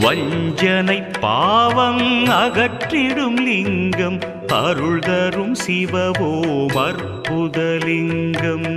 வஞ்சனை பாவம் அகற்றிடும் லிங்கம் அருள் தரும் சிவவோம் அற்புதலிங்கம்.